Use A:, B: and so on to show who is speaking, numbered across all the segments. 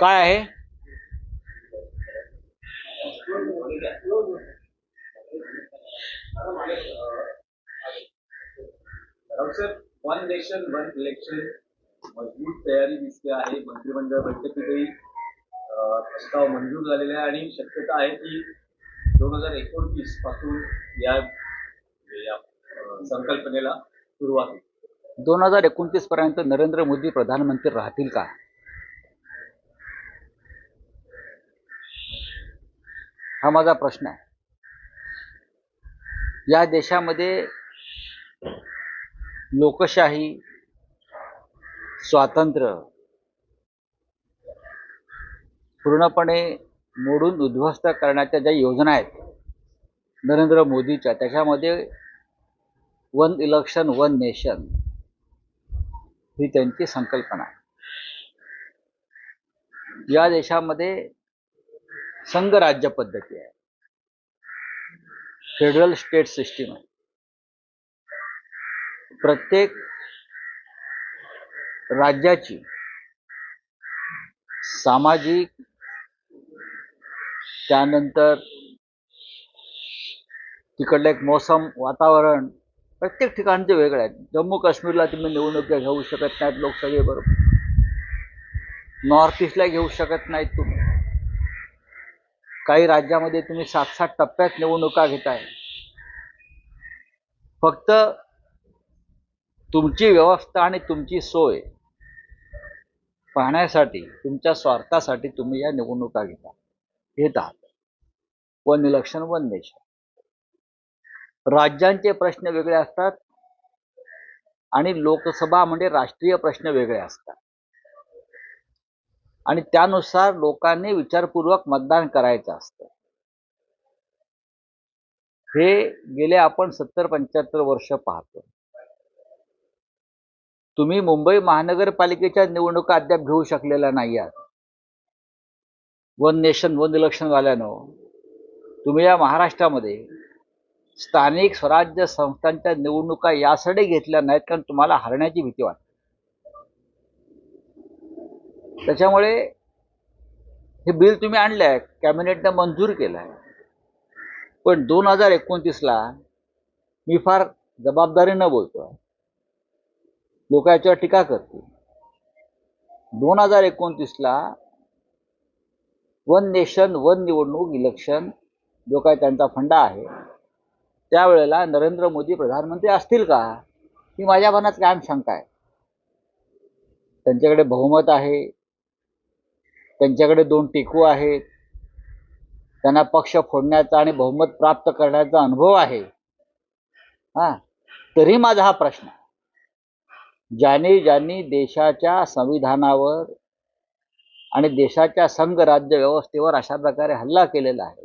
A: काय आहे?
B: One nation one election मजबूत तयारी दिसते आहे. मंत्रिमंडळ बैठकीतही प्रस्ताव मंजूर झालेला आहे आणि शक्यता आहे की दोन हजार एकोणतीसपासून या संकल्पनेला सुरुवात
A: दोन हजार एकोणतीस पर्यंत नरेंद्र मोदी प्रधानमंत्री राहतील का? हा माझा प्रश्न आहे. या देशामध्ये लोकशाही स्वातंत्र्य पूर्णपणे मोडून उद्ध्वस्त करण्याच्या ज्या योजना आहेत नरेंद्र मोदीच्या त्याच्यामध्ये वन इलेक्शन वन नेशन ही त्यांची संकल्पना आहे. या देशामध्ये संघ राज्य पद्धती आहे. फेडरल स्टेट सिस्टीम आहे. प्रत्येक राज्याची सामाजिक त्यानंतर तिकडलं एक मौसम वातावरण प्रत्येक ठिकाणचे वेगळे आहेत जम्मू काश्मीरला तुम्ही निवडणुका घेऊ शकत नाहीत लोकसभेबरोबर. नॉर्थ ईस्टला घेऊ शकत नाहीत तुम्ही. काही राज्यामध्ये तुम्ही सात सात टप्प्यात निवडणुका घेताय. फक्त तुमची व्यवस्था आणि तुमची सोय पाहण्यासाठी तुमच्या स्वार्थासाठी तुम्ही या निवडणुका घेता. घेत आहात वन इलेक्शन वन नेशन राज्यांचे प्रश्न वेगळे असतात आणि लोकसभा म्हणजे राष्ट्रीय प्रश्न वेगळे असतात. आणि त्यानुसार लोकांनी विचारपूर्वक मतदान करायचं असतं. हे गेले आपण सत्तर पंच्याहत्तर वर्ष पाहतो. तुम्ही मुंबई महानगरपालिकेच्या निवडणुका अद्याप घेऊ शकलेल्या नाही आहात वन नेशन वन इलेक्शन झाल्यानं तुम्ही या महाराष्ट्रामध्ये स्थानिक स्वराज्य संस्थांच्या निवडणुका यासाठी घेतल्या नाहीत कारण तुम्हाला हरण्याची भीती वाटते. त्याच्यामुळे हे बिल तुम्ही आणलं आहे कॅबिनेटनं मंजूर केलं आहे पण दोन हजार एकोणतीसला मी फार जबाबदारीनं बोलतो लोक याच्यावर टीका करतील. दोन हजार एकोणतीसला वन नेशन वन निवडणूक इलेक्शन जो काय त्यांचा फंडा आहे. त्यावेळेला नरेंद्र मोदी प्रधानमंत्री असतील का? ही माझ्या मनात कायम शंका आहे. त्यांच्याकडे बहुमत आहे. त्यांच्याकडे दोन टेकू आहेत. त्यांना पक्ष फोडण्याचा आणि बहुमत प्राप्त करण्याचा अनुभव आहे. हा तरी माझा हा प्रश्न. ज्याने ज्यांनी देशाच्या संविधानावर आणि देशाच्या संघ राज्य व्यवस्थेवर अशा प्रकारे हल्ला केलेला आहे.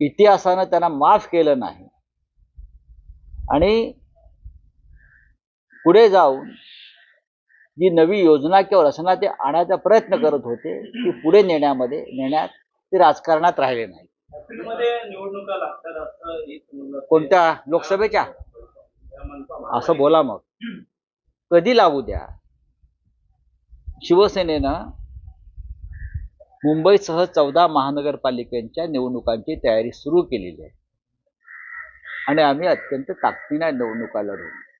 A: इतिहासानं त्यांना माफ केलं नाही. आणि पुढे जाऊन जी नवी योजना किंवा रचना ते आणायचा प्रयत्न करत होते ती पुढे नेण्यामध्ये नेण्यात ते राजकारणात राहिले नाही कोणत्या? लोकसभेच्या? असं बोला मग. कधी लागू द्या? शिवसेनेनं मुंबईसह चौदा महानगरपालिकांच्या निवडणुकांची तयारी सुरू केलेली आहे. आणि आम्ही अत्यंत ताकदीने निवडणुका लढवू.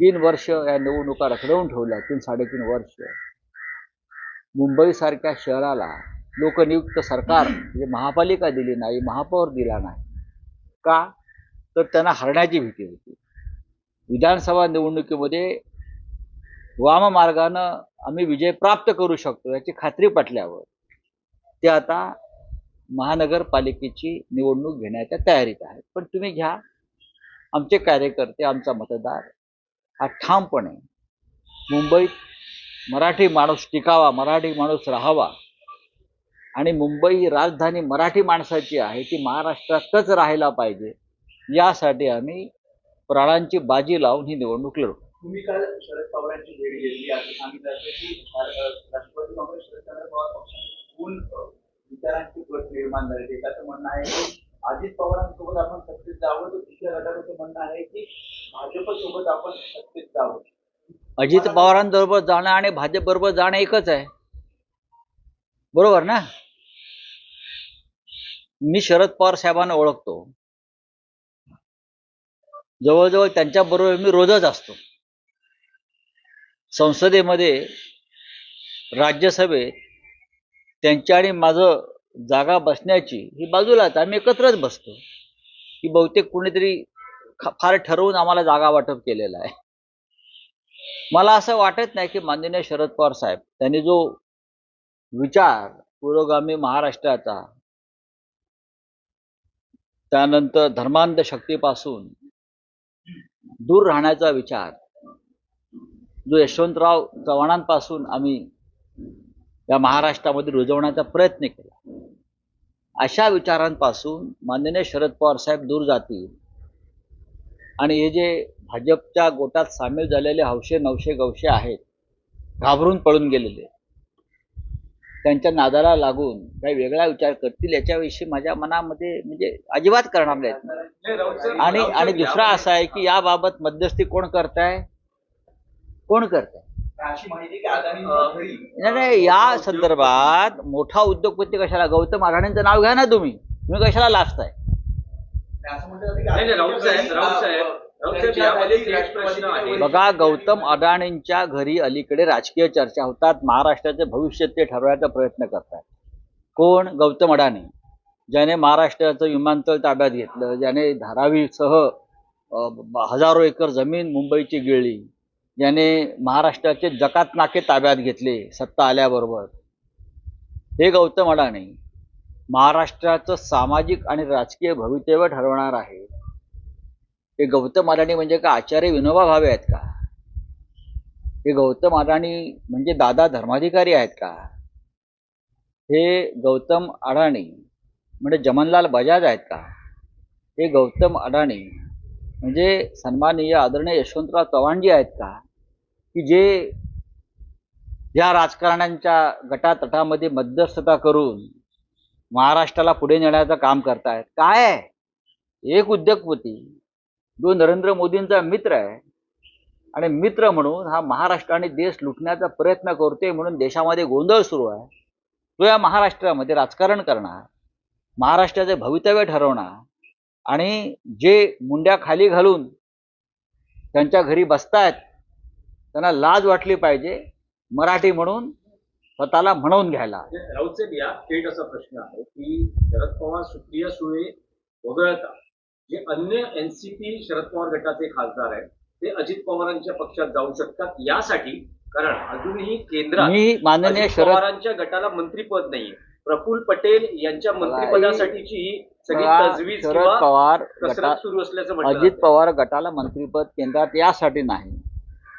A: तीन वर्ष या निवडणुका रखडवून ठेवल्या तीन साडेतीन वर्ष. मुंबईसारख्या शहराला लोकनियुक्त सरकार म्हणजे महापालिका दिली नाही महापौर दिला नाही. का? तर त्यांना हरण्याची भीती होती. विधानसभा निवडणुकीमध्ये वाममार्गानं आम्ही विजय प्राप्त करू शकतो याची खात्री पटल्यावर ते आता महानगरपालिकेची निवडणूक घेण्याच्या तयारीत आहेत. पण तुम्ही घ्या आमचे कार्यकर्ते आमचा मतदार हा ठामपणे मुंबईत मराठी माणूस टिकावा मराठी माणूस राहावा आणि मुंबई ही राजधानी मराठी माणसाची आहे ती महाराष्ट्रातच राहायला पाहिजे यासाठी आम्ही प्राणांची बाजी लावून ही निवडणूक लढू
B: तुम्ही काल शरद पवारांची भेट घेतली असं सांगितलं की राष्ट्रवादी काँग्रेस शरदचंद्र पवार पक्षातून विचारांची गट निर्माण झाली. त्याचं म्हणणं आहे की अजित पवारांसोबत आपण सत्तेत जावं. तर दुसऱ्या गटाचं म्हणणं आहे की भाजप सोबत आपण सत्तेत जावं.
A: अजित पवारांबरोबर जाणं आणि भाजप बरोबर जाणं एकच आहे. बरोबर ना? मी शरद पवार साहेबांना ओळखतो. जवळजवळ त्यांच्याबरोबर मी रोजच असतो. संसदेमध्ये राज्यसभेत त्यांच्या आणि माझं जागा बसण्याची ही बाजूलाच आम्ही एकत्रच बसतो. की बहुतेक कुणीतरी फार ठरवून आम्हाला जागा वाटप केलेलं आहे. मला असं वाटत नाही की माननीय शरद पवार साहेब त्यांनी जो विचार पुरोगामी महाराष्ट्राचा त्यानंतर धर्मांध शक्तीपासून दूर राहण्याचा विचार जो यशवंतराव चव्हाणांपासून आम्ही या महाराष्ट्रामध्ये रुजवण्याचा प्रयत्न केला. अशा विचारांपासून माननीय शरद पवार साहेब दूर जातील. आणि हे जे भाजपच्या गोटात सामील झालेले हौशे नवशे गवशे आहेत घाबरून पळून गेलेले त्यांच्या नादाला लागून काही वेगळा विचार करतील याच्याविषयी माझ्या मनामध्ये म्हणजे अजिबात करणार नाहीत. आणि आणि दुसरा असा आहे की याबाबत मध्यस्थी कोण करताय? कोण करताय?
C: अशी माहिती की अदानींच्या घरी
A: नाही, नाही या संदर्भात मोठा उद्योगपती कशाला? गौतम अडाणींचं नाव घ्या ना तुम्ही. तुम्ही कशाला लाजताय? बघा गौतम अडाणींच्या घरी अलीकडे राजकीय चर्चा होतात. महाराष्ट्राचे भविष्य ते ठरवायचा प्रयत्न करतात. कोण? गौतम अडाणी. ज्याने महाराष्ट्राचं विमानतळ ताब्यात घेतलं ज्याने धारावीसह हजारो एकर जमीन मुंबईची गिळली. ज्याने महाराष्ट्राचे जकात नाके ताब्यात घेतले सत्ता आल्याबरोबर. हे गौतम अडाणी महाराष्ट्राचं सामाजिक आणि राजकीय भवितव्य ठरवणार आहे. हे गौतम अडाणी म्हणजे का आचार्य विनोबा भावे आहेत का? हे गौतम अडाणी म्हणजे दादा धर्माधिकारी आहेत का? हे गौतम अडाणी म्हणजे जमनलाल बजाज आहेत का? हे गौतम अडाणी म्हणजे सन्माननीय आदरणीय यशवंतराव चव्हाणजी आहेत का? की जे या राजकारण्यांच्या गटातटामध्ये मध्यस्थता करून महाराष्ट्राला पुढे नेण्याचं काम करतायत. काय आहे? एक उद्योगपती जो नरेंद्र मोदींचा मित्र आहे आणि मित्र म्हणून हा महाराष्ट्र आणि देश लुटण्याचा प्रयत्न करतोय म्हणून देशामध्ये गोंधळ सुरू आहे. तो या महाराष्ट्रामध्ये राजकारण करणार महाराष्ट्राचे भवितव्य ठरवणार आणि जे मुंड्या खाली घालून त्यांच्या घरी बसतायत त्यांना लाज वाटली पाहिजे मराठी म्हणून स्वतःला म्हणवून घ्यायला.
B: राऊत साहेब या थेट असा प्रश्न आहे की शरद पवार सुप्रिया सुळे वगळता जे अन्य एनसीपी शरद पवार गटाचे खासदार आहेत ते अजित पवारांच्या पक्षात जाऊ शकतात यासाठी कारण अजूनही केंद्रात
A: मी माननीय
B: पवारांच्या गटाला मंत्रीपद नाहीये. प्रफुल्ल पटेल यांच्या मंत्रिपदासाठीची ही सगळी तजवीज
A: शरद पवार
B: सुरू असल्याचं
A: अजित. पवार गटाला मंत्रीपद केंद्रात यासाठी नाही.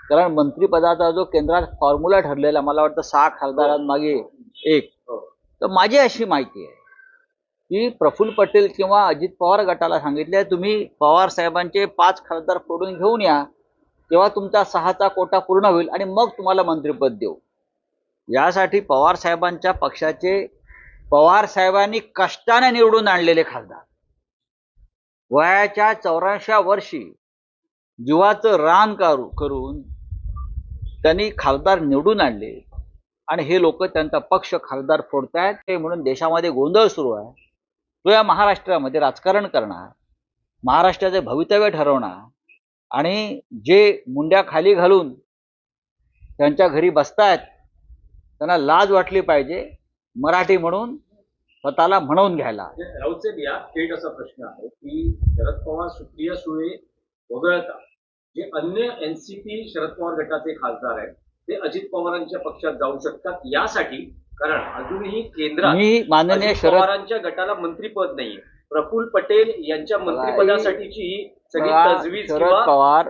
A: कारण मंत्रिपदाचा जो केंद्रात फॉर्म्युला ठरलेला मला वाटतं सहा खासदारांमागे एक
B: हो.
A: तर माझी अशी माहिती आहे की प्रफुल्ल पटेल किंवा अजित पवार गटाला सांगितले तुम्ही पवार साहेबांचे पाच खासदार फोडून घेऊन या तेव्हा तुमचा सहाचा कोटा पूर्ण होईल आणि मग तुम्हाला मंत्रिपद देऊ. यासाठी पवार साहेबांच्या पक्षाचे पवार साहेबांनी कष्टाने निवडून आणलेले खासदार. वयाच्या चौऱ्याऐंशी वर्षी जीवाचं रान करू करून त्यांनी खासदार निवडून आणले. आणि हे लोक त्यांचा पक्ष खासदार फोडतायत. ते म्हणून देशामध्ये गोंधळ सुरू आहे. तो या महाराष्ट्रामध्ये राजकारण करणार. महाराष्ट्राचे भवितव्य ठरवणार. आणि जे मुंड्या खाली घालून त्यांच्या घरी बसतायत त्यांना लाज वाटली पाहिजे मराठी म्हणून स्वतःला म्हणवून घ्यायला.
B: राऊत साहेब या थेट असा प्रश्न आहे की शरद पवार सुप्रिया सुळे वगळता जे अन्य एनसीपी शरद पवार गटाचे खासदार आहेत ते अजित पवारांच्या पक्षात जाऊ शकतात यासाठी कारण अजूनही केंद्रात
A: माननीय
B: पवारांच्या गटाला मंत्रीपद नाहीये प्रफुल्ल पटेल यांच्या मंत्रिपदासाठीची सगळी तजवीज
A: शरद पवार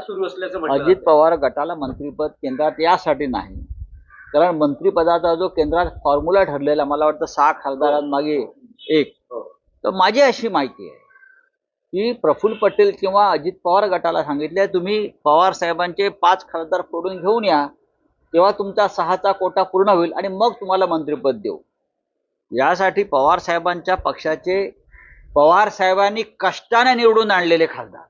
B: सुरू असल्याचं
A: अजित. पवार गटाला मंत्रीपद केंद्रात यासाठी नाही कारण मंत्रिपदाचा जो केंद्रात फॉर्म्युला ठरलेला मला वाटतं सहा खासदारांमागे एक
B: हो.
A: तर माझी अशी माहिती आहे की प्रफुल्ल पटेल किंवा अजित पवार गटाला सांगितले तुम्ही पवार साहेबांचे पाच खासदार फोडून घेऊन या तेव्हा तुमचा सहाचा कोटा पूर्ण होईल आणि मग तुम्हाला मंत्रिपद देऊ. यासाठी पवार साहेबांच्या पक्षाचे पवार साहेबांनी कष्टाने निवडून आणलेले खासदार.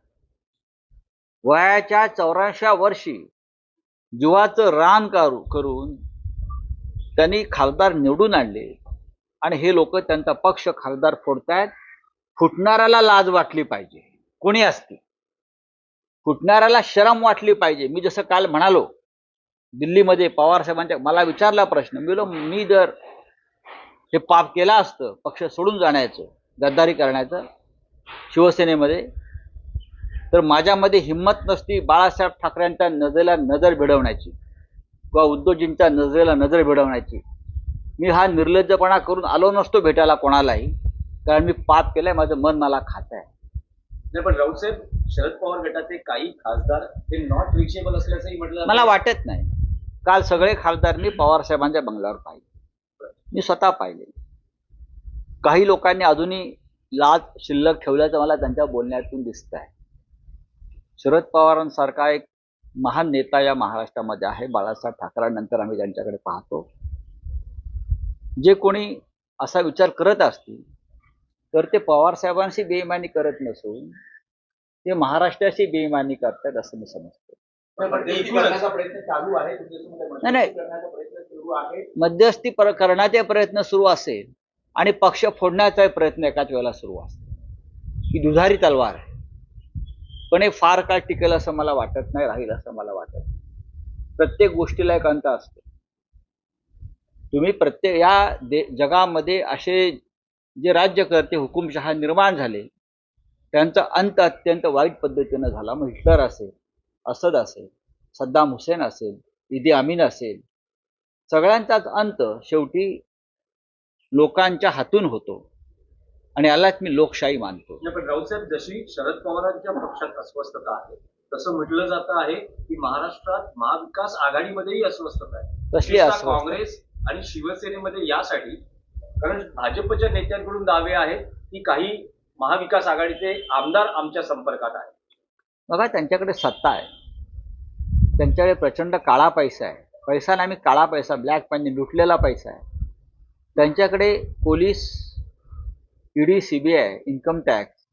A: वयाच्या चौऱ्याऐंशी वर्षी जीवाचं रान करू करून त्यांनी खासदार निवडून आणले आणि हे लोक त्यांचा पक्ष खासदार फोडतायत. फुटणाऱ्याला लाज वाटली पाहिजे. कोणी असती? फुटणाऱ्याला शरम वाटली पाहिजे. मी जसं काल म्हणालो दिल्लीमध्ये पवार साहेबांच्या मला विचारला प्रश्न. मी मी जर हे पाप केलं असतं पक्ष सोडून जाण्याचं गद्दारी करण्याचं शिवसेनेमध्ये तर माझ्यामध्ये हिंमत नसती बाळासाहेब ठाकरेंच्या नजरेला नजर भिडवण्याची किंवा उद्धवजींच्या नजरेला नजर भिडवण्याची. मी हा निर्लज्जपणा करून आलो नसतो भेटायला कोणालाही. कारण मी पाप केलंय माझं मन मला खात आहे
B: नाही पण राऊत साहेब शरद पवार गटाचे काही खासदार हे नॉट रिचेबल असल्याचंही म्हटलं.
A: मला वाटत नाही. काल सगळे खासदार मी पवार साहेबांच्या बंगल्यावर पाहिले. मी स्वतः पाहिले. काही लोकांनी अजूनही लाज शिल्लक ठेवल्याचं मला त्यांच्या बोलण्यातून दिसत आहे शरद पवारांसारखा एक महान नेता या महाराष्ट्रामध्ये आहे. बाळासाहेब ठाकरेंनंतर आम्ही त्यांच्याकडे पाहतो. जे कोणी असा विचार करत असतील तर ते पवार साहेबांशी बेईमानी करत नसून ते महाराष्ट्राशी बेईमानी करतात असं मी समजतो.
C: पण मध्यस्थी करण्याचा प्रयत्न चालू आहे तुमच्यासोबत
A: नाही, नाही.
C: मध्यस्थी करण्याचा प्रयत्न सुरू आहे?
A: मध्यस्थी पर करण्याचे प्रयत्न सुरू असेल आणि पक्ष फोडण्याचा प्रयत्न एकाच वेळेला सुरू असेल. ही दुधारी तलवार आहे. पण हे फार काळ टिकेल असं मला वाटत नाही राहील असं मला वाटत नाही. प्रत्येक गोष्टीला एक अंत असतो. तुम्ही प्रत्येक या दे जगामध्ये असे जे राज्यकर्ते हुकुमशहा निर्माण झाले त्यांचा अंत अत्यंत वाईट पद्धतीनं झाला. मग हिटलर असेल असद असेल सद्दाम हुसेन असेल इदी अमीन असेल सगळ्यांचाच अंत शेवटी लोकांच्या हातून होतो. आणि यालाच मी लोकशाही मानतो.
B: नाही, पण राऊत साहेब जशी शरद पवारांच्या पक्षात अस्वस्थता आहे तसं म्हटलं जातं आहे की महाराष्ट्रात महाविकास आघाडीमध्येही अस्वस्थता आहे.
A: अस्वस्थता?
B: काँग्रेस आणि शिवसेनेमध्ये यासाठी कारण भाजपच्या नेत्यांकडून दावे आहेत की काही महाविकास आघाडीचे आमदार आमच्या संपर्कात आहेत.
A: बघा त्यांच्याकडे सत्ता आहे. त्यांच्याकडे प्रचंड काळा पैसा आहे. पैसा नाही मी काळा पैसा ब्लॅक पाणी लुटलेला पैसा आहे. त्यांच्याकडे police ED C B I income tax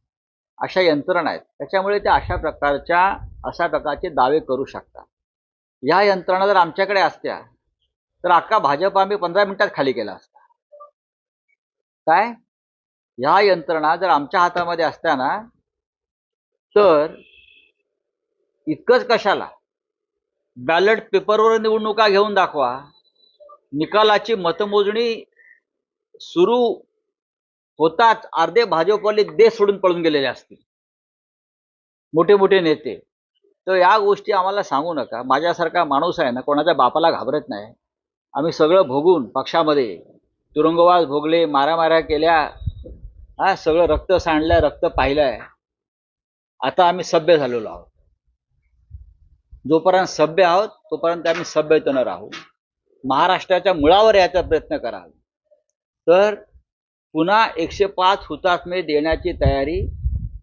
A: अशा यंत्रणा आहेत. त्याच्यामुळे ते अशा प्रकारच्या अशा प्रकारचे दावे करू शकतात. या यंत्रणा जर आमच्याकडे असत्या तर अख्खा भाजप आम्ही पंधरा मिनिटात खाली केला असता. काय? ह्या यंत्रणा जर आमच्या हातामध्ये असत्या ना तर इतकंच कशाला? बॅलेट पेपरवर निवडणुका घेऊन दाखवा. निकालाची मतमोजणी सुरू होताच अर्धे भाजपवाले देश सोडून पळून गेलेले असतील. मोठे मोठे नेते. तर या गोष्टी आम्हाला सांगू नका. माझ्यासारखा माणूस आहे ना कोणाच्या बापाला घाबरत नाही. आम्ही सगळं भोगून पक्षामध्ये तुरुंगवास भोगले मारामाऱ्या केल्या. हा सगळं रक्त सांडलंय रक्त पाहिलंय. आता आम्ही सभ्य झालेलो आहोत. जोपर्यंत सभ्य आहोत तोपर्यंत आम्ही सभ्यतेनं राहू. महाराष्ट्राच्या मुळावर याचा प्रयत्न कराल. तर पुन्हा एकशे पाच हुतात्मे देण्याची तयारी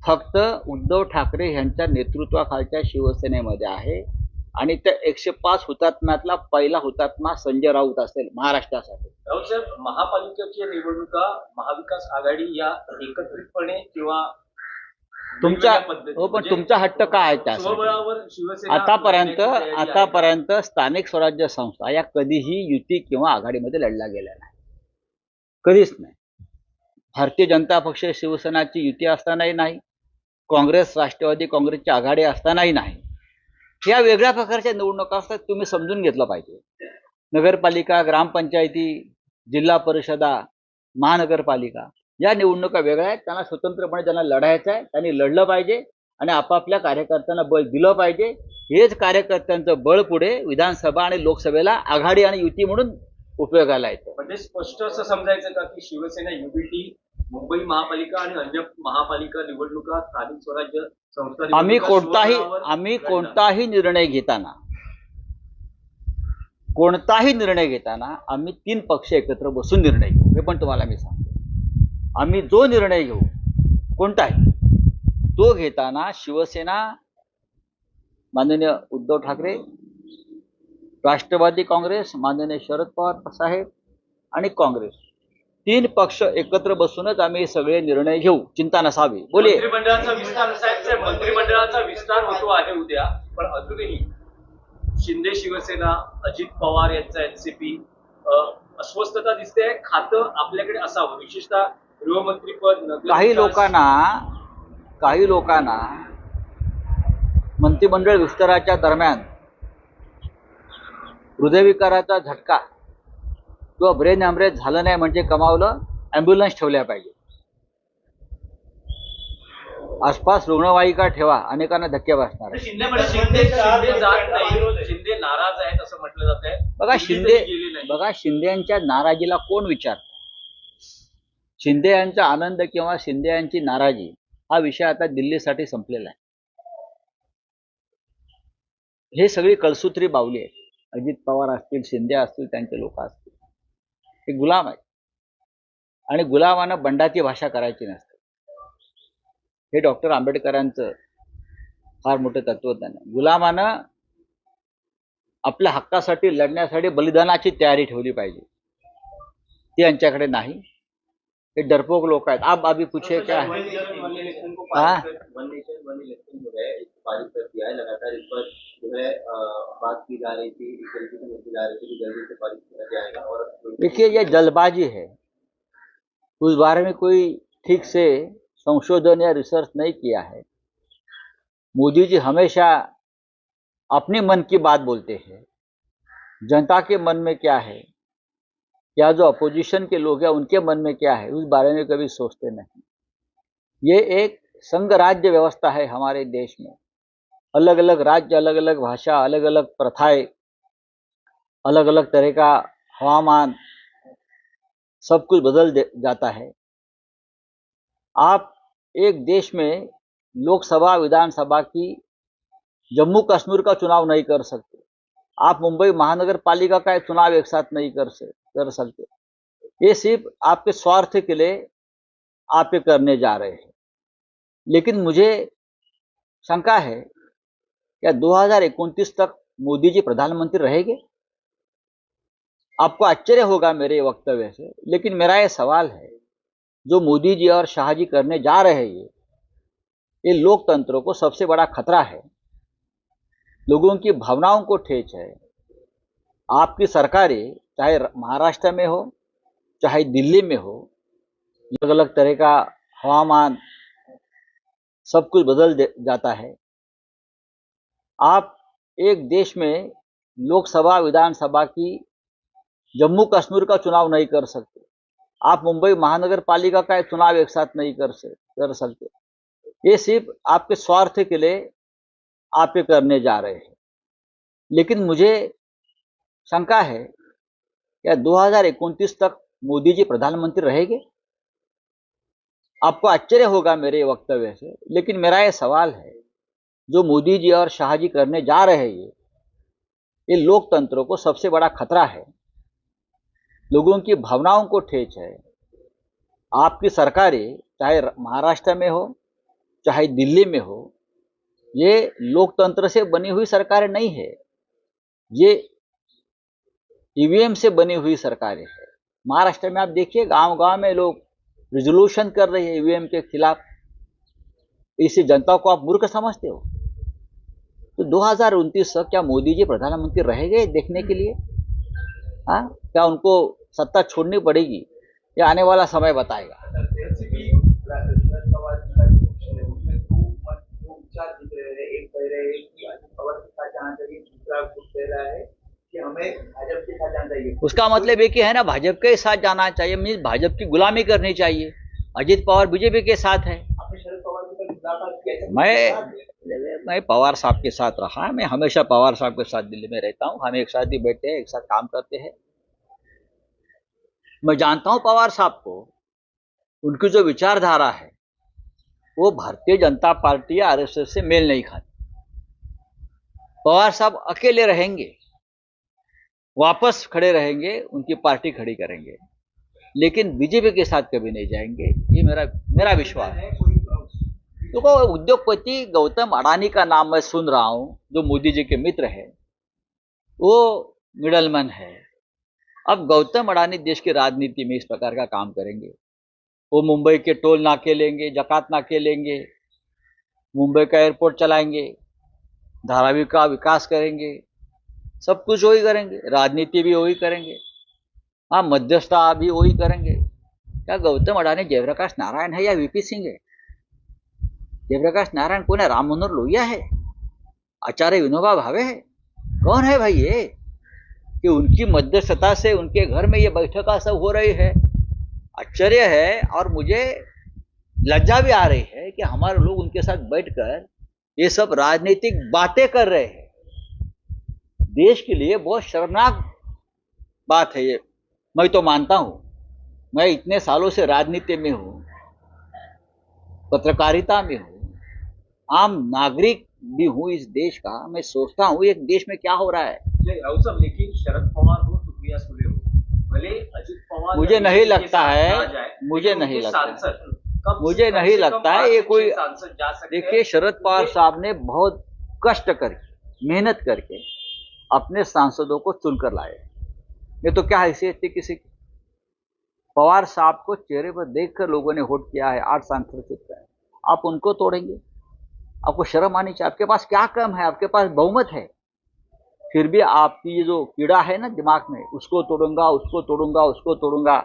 A: फक्त उद्धव ठाकरे यांच्या नेतृत्वाखालच्या शिवसेनेमध्ये आहे. आणि त्या एकशे पाच हुतात्म्यातला पहिला हुतात्मा संजय राऊत असेल महाराष्ट्रासाठी.
B: राऊत साहेब महापालिकेच्या निवडणुका महाविकास आघाडी या एकत्रितपणे किंवा
A: तुमच्या हो पण
B: म्हणजे
A: तुमचा हट्ट काय आहे
B: शिवसेना
A: आतापर्यंत. आतापर्यंत स्थानिक स्वराज्य संस्था या कधीही युती किंवा आघाडीमध्ये लढल्या गेल्या नाही. कधीच नाही. भारतीय जनता पक्ष शिवसेनाची युती असतानाही नाही. काँग्रेस राष्ट्रवादी काँग्रेसची आघाडी असतानाही नाही. या वेगळ्या प्रकारच्या निवडणुका असतात तुम्ही समजून घेतलं पाहिजे. नगरपालिका ग्रामपंचायती जिल्हा परिषदा महानगरपालिका या निवडणुका वेगळ्या आहेत. त्यांना स्वतंत्रपणे त्यांना लढायचं आहे त्यांनी लढलं पाहिजे आणि आपापल्या कार्यकर्त्यांना बळ दिलं पाहिजे. हेच कार्यकर्त्यांचं बळ पुढे विधानसभा आणि लोकसभेला आघाडी आणि युती म्हणून उपयोगाला येतं.
B: म्हणजे स्पष्ट असं समजायचं का की शिवसेना युबीटी मुंबई महापालिका आणि अन्य महापालिका निवडणुका स्थानिक स्वराज्य संस्था
A: आम्ही कोणताही आम्ही. कोणताही निर्णय घेताना कोणताही निर्णय घेताना आम्ही तीन पक्ष एकत्र बसून निर्णय घेऊ. हे पण तुम्हाला मी सांगतो. आम्ही जो निर्णय घेऊ कोणताही तो घेताना शिवसेना माननीय उद्धव ठाकरे राष्ट्रवादी काँग्रेस माननीय शरद पवार साहेब आणि काँग्रेस. तीन पक्ष एकत्र बसूनच आम्ही सगळे निर्णय घेऊ. चिंता नसावी. बोले.
B: मंत्रिमंडळाचा विस्तार साहेब मंत्रिमंडळाचा विस्तार होतो आहे उद्या पण अजूनही शिंदे शिवसेना अजित पवार यांचा एनसीपी अस्वस्थता दिसते खातं आपल्याकडे असावं. विशेषतः गृहमंत्रीपद
A: काही लोकांना काही लोकांना मंत्रिमंडळ विस्ताराच्या दरम्यान हृदयविकाराचा झटका. किंवा ब्रेन हॅमरेज झालं नाही म्हणजे कमावलं ॲम्ब्युलन्स ठेवल्या पाहिजे. आसपास रुग्णवाहिका ठेवा अनेकांना धक्के बसणार.
C: शिंदे
B: शिंदे शिंदे शिंदे नाराज आहेत असं म्हटलं जात आहे.
A: बघा शिंदे बघा शिंदेच्या नाराजीला कोण विचारतं? शिंदे यांचा आनंद किंवा शिंदे यांची नाराजी हा विषय आता दिल्लीसाठी संपलेला आहे. हे सगळी कलसूत्री बावली आहे. अजित पवार असतील शिंदे असतील त्यांचे लोक असतील. हे गुलाम आहेत. आणि गुलामानं बंडाची भाषा करायची नसते. हे डॉक्टर आंबेडकरांचं फार मोठं तत्वज्ञान आहे. गुलामानं आपल्या हक्कासाठी लढण्यासाठी बलिदानाची तयारी ठेवली पाहिजे. ती यांच्याकडे नाही. हे डरपोक लोक आहेत. आप अभी पूछे क्या है?
C: बात की जा रही थी
A: देखिए ये जल्दबाजी है। उस बारे में कोई ठीक से संशोधन या रिसर्च नहीं किया है। मोदी जी हमेशा अपने मन की बात बोलते हैं। जनता के मन में क्या है? या जो अपोजिशन के लोग हैं, उनके मन में क्या है? उस बारे में कभी सोचते नहीं। ये एक संघ राज्य व्यवस्था है हमारे देश में। अलग अलग राज्य अलग अलग भाषा अलग अलग प्रथाएँ अलग अलग तरह का हवामान, सब कुछ बदल जाता है। आप एक देश में लोकसभा, विधानसभा की जम्मू कश्मीर का चुनाव नहीं कर सकते। आप मुंबई महानगर पालिका का चुनाव एक साथ नहीं कर से, कर सकते। ये सिर्फ़ आपके स्वार्थ के लिए आप ये करने जा रहे हैं। लेकिन मुझे शंका है क्या 2029 तक मोदी जी प्रधानमंत्री रहेंगे? आपको आश्चर्य होगा मेरे वक्तव्य से, लेकिन मेरा ये सवाल है, जो मोदी जी और शाह जी करने जा रहे हैं, ये ये लोकतंत्र को सबसे बड़ा खतरा है, लोगों की भावनाओं को ठेच है। आपकी सरकारें, चाहे महाराष्ट्र में हो, चाहे दिल्ली में हो अलग अलग तरह का हवामान सब कुछ बदल दे- जाता है। आप एक देश में लोकसभा, विधानसभा की जम्मू कश्मीर का चुनाव नहीं कर सकते। आप मुंबई महानगर पालिका का चुनाव एक साथ नहीं कर से, कर सकते। ये सिर्फ़ आपके स्वार्थ के लिए आप ये करने जा रहे हैं। लेकिन मुझे शंका है, क्या 2029 तक मोदी जी प्रधानमंत्री रहेंगे? आपको आश्चर्य होगा मेरे वक्तव्य से, लेकिन मेरा ये सवाल है जो मोदी जी और शाह जी करने जा रहे हैं, ये ये लोकतंत्र को सबसे बड़ा खतरा है। लोगों की भावनाओं को ठेच है। आपकी सरकारें, चाहे महाराष्ट्र में हो, चाहे दिल्ली में हो, ये लोकतंत्र से बनी हुई सरकारें नहीं है। ये ईवीएम से बनी हुई सरकारें है। महाराष्ट्र में आप देखिए गाँव गाँव में लोग रिजोल्यूशन कर रहे हैं ईवीएम के खिलाफ। इसी जनता को आप मूर्ख समझते हो। तो 2029 तक क्या मोदी जी प्रधानमंत्री रहेंगे देखने के लिए? हाँ? क्या उनको सत्ता छोड़नी पड़ेगी? या आने वाला समय बताएगा।
C: एनसीपी शरद पवार जी का जो पक्ष है उसमें दो मत दो विचार दिख रहे हैं एक कह रहे हैं कि अजित पवार के साथ जाना चाहिए दूसरा गुट कह रहा है कि हमें भाजपा के साथ जाना चाहिए
A: उसका मतलब ये कि है ना भाजपा के साथ जाना चाहिए मीन्स भाजपा की गुलामी करनी चाहिए। अजित पवार बीजेपी के साथ है।
C: आपने
A: मैं पवार साहब के साथ रहा, मैं हमेशा पवार साहब के साथ दिल्ली में रहता हूँ। हम एक साथ ही बैठते हैं, एक साथ काम करते हैं। मैं जानता हूँ पवार साहब को, उनकी जो विचारधारा है, वो भारतीय जनता पार्टी या आरएसएस से मेल नहीं खाती। पवार साहब अकेले रहेंगे, वापस खड़े रहेंगे, उनकी पार्टी खड़ी करेंगे, लेकिन बीजेपी के साथ कभी नहीं जाएँगे, ये मेरा मेरा विश्वास है। देखो उद्योगपति गौतम अडानी का नाम मैं सुन रहा हूँ, जो मोदी जी के मित्र है, वो मिडलमैन है। अब गौतम अडानी देश की राजनीति में इस प्रकार का काम करेंगे। वो मुंबई के टोल नाके लेंगे जकात नाके लेंगे मुंबई का एयरपोर्ट चलाएँगे, धारावी का विकास करेंगे, सब कुछ वही करेंगे, राजनीति भी वही करेंगे हाँ मध्यस्थता भी वही करेंगे। क्या गौतम अडानी जयप्रकाश नारायण है या वीपी सिंह है? जयप्रकाश नारायण कौन है राम मनोहर लोहिया है? आचार्य विनोबा भावे है? कौन है भाई ये? कि उनकी मध्यस्थता से उनके घर में ये बैठका सब हो रही है। आश्चर्य है और मुझे लज्जा भी आ रही है कि हमारे लोग उनके साथ बैठकर ये सब राजनीतिक बातें कर रहे हैं। देश के लिए बहुत शर्मनाक बात है ये। मैं तो मानता हूँ, मैं इतने सालों से राजनीति में हूँ, पत्रकारिता में हूँ आम नागरिक भी हूँ इस देश का मैं सोचता हूँ एक देश में क्या हो रहा है।
B: राउत साहब लेकिन शरद पवार हो सुप्रिया सुले हो। भले अजित पवार
A: मुझे नहीं लगता है, मुझे नहीं लगता मुझे नहीं लगता है ये कोई-। देखिए शरद पवार साहब ने बहुत कष्ट करके मेहनत करके अपने सांसदों को चुनकर लाए। ये तो क्या हैसियत थी किसी की? पवार साहब को चेहरे पर देखकर लोगों ने वोट किया है आठ सांसद चुनकर है। आप उनको तोड़ेंगे? आपको शर्म आनी चाहिए। आपके पास क्या कम है? आपके पास बहुमत है। फिर भी आपकी ये जो कीड़ा है ना दिमाग में उसको तोड़ूँगा उसको तोड़ूँगा उसको तोड़ूँगा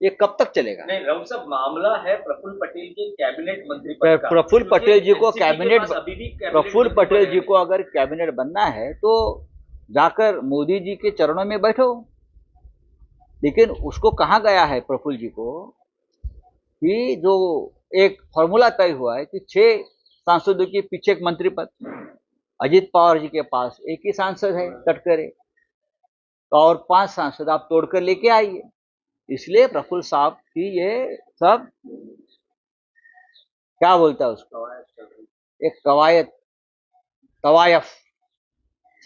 A: ये कब तक चलेगा?
B: नहीं राउत साहब मामला है प्रफुल्ल पटेल के कैबिनेट मंत्री पद का।
A: प्रफुल्ल पटेल जी को कैबिनेट प्रफुल्ल पटेल जी को अगर कैबिनेट बनना है तो जाकर मोदी जी के चरणों में बैठो। लेकिन उसको कहा गया है प्रफुल्ल जी को? कि जो एक फॉर्मूला तय हुआ है कि छह सांसदों के पीछे एक मंत्री पद, अजीत पवार जी के पास एक ही सांसद है, तटकरे। तो और पाँच सांसद आप तोड़कर लेके आइए। इसलिए प्रफुल्ल साहब की ये सब, क्या बोलता है उसको? एक कवायद तवायफ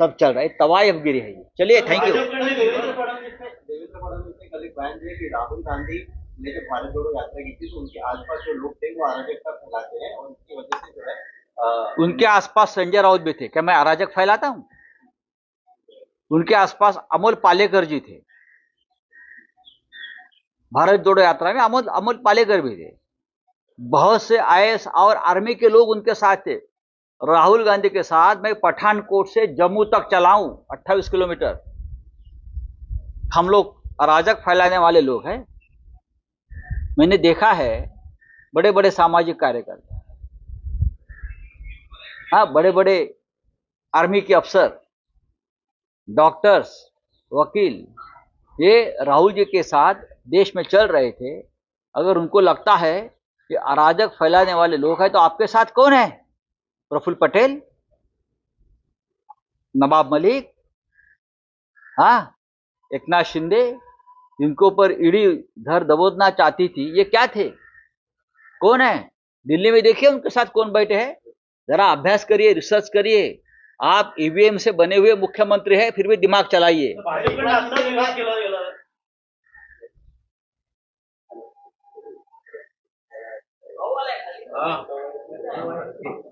A: सब चल रहा है। तवायफ गिरी है ये। चलिए थैंक यू
D: राहुल गांधी ने जब भारत जोड़ो यात्रा की थी तो उनके आसपास जो लोग थे, वो अराजकता फैलाते हैं और उसकी वजह से जो है
A: उनके आसपास संजय राउत भी थे। क्या मैं अराजक फैलाता हूँ? उनके आसपास अमोल पालेकर जी थे। भारत जोड़ो यात्रा में अमोल अमोल पालेकर भी थे। बहुत से आईएएस और आर्मी के लोग उनके साथ थे। राहुल गांधी के साथ मैं पठानकोट से जम्मू तक चलाऊं 28 किलोमीटर। हम लोग अराजक फैलाने वाले लोग हैं। मैंने देखा है बड़े बड़े सामाजिक कार्यकर्ता। हाँ बड़े बड़े आर्मी के अफसर, डॉक्टर्स, वकील, ये राहुल जी के साथ देश में चल रहे थे। अगर उनको लगता है कि अराजक फैलाने वाले लोग हैं तो आपके साथ कौन है? प्रफुल्ल पटेल? नवाब मलिक? हाँ एकनाथ शिंदे? जिनके ऊपर ईडी घर दबोचना चाहती थी, ये क्या थे? कौन है? दिल्ली में देखिए उनके साथ कौन बैठे हैं? जरा अभ्यास करिए, रिसर्च करिए। आप ईवीएम से बने हुए मुख्यमंत्री हैं, फिर भी दिमाग चलाइए।
D: भाजपकडे